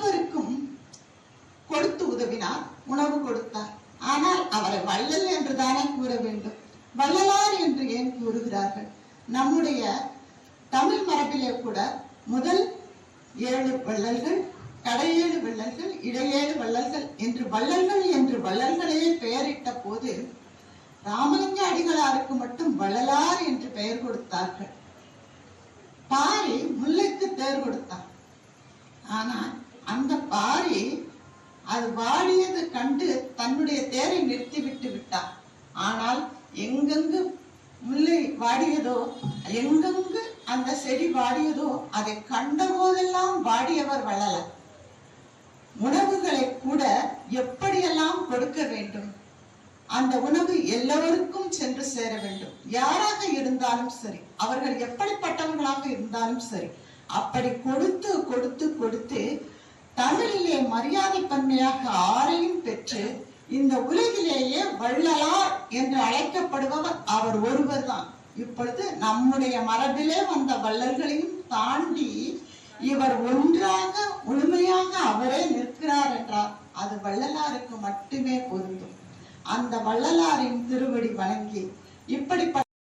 அனைவருக்கும் கொடுத்து உதவினார் உணவு கொடுத்தார். ஆனால் அவரை வள்ளல் என்று கூற வேண்டும். வள்ளலார் என்று ஏன் கூறுகிறார்கள்? நம்முடைய தமிழ் மரபிலே கூட முதல் ஏழு வள்ளல்கள் கடையேழு வள்ளல்கள் இடையேழு வள்ளல்கள் என்று வள்ளல்கள் என்று வள்ளல்களையே பெயரிட்ட போது ராமலிங்க அடிகளாருக்கு மட்டும் வள்ளலார் என்று பெயர் கொடுத்தார்கள். பாரி முல்லைக்கு தேர் கொடுத்தார். ஆனால் வாரி அது வாடியது கண்டு தன்னுடைய தேரை நிறுத்தி விட்டு விட்டான் ஆனால் எங்கெங்கு முல்லை வாடியதோ எங்கெங்கு அந்த செடி வாடியதோ அதை கண்ட போதெல்லாம் வாடியவர் வள்ளலார் உணவுகளை கூட எப்படியெல்லாம் கொடுக்க வேண்டும்? அந்த உணவு எல்லோருக்கும் சென்று சேர வேண்டும். யாராக இருந்தாலும் சரி அவர்கள் எப்படிப்பட்டவர்களாக இருந்தாலும் சரி அப்படி கொடுத்து கொடுத்து கொடுத்து தமிழிலே மரியாதை பன்மையாக ஆரையும் பெற்று இந்த உலகிலேயே வள்ளலார் என்று அழைக்கப்படுபவர் அவர் ஒருவர் தான் இப்பொழுது நம்முடைய மரபிலே வந்த வள்ளல்களையும் தாண்டி இவர் ஒன்றாக முழுமையாக அவரே நிற்கிறார் என்றார் அது வள்ளலாருக்கு மட்டுமே பொருந்தும். அந்த வள்ளலாரின் திருவடி வணங்கி இப்படிப்பட்ட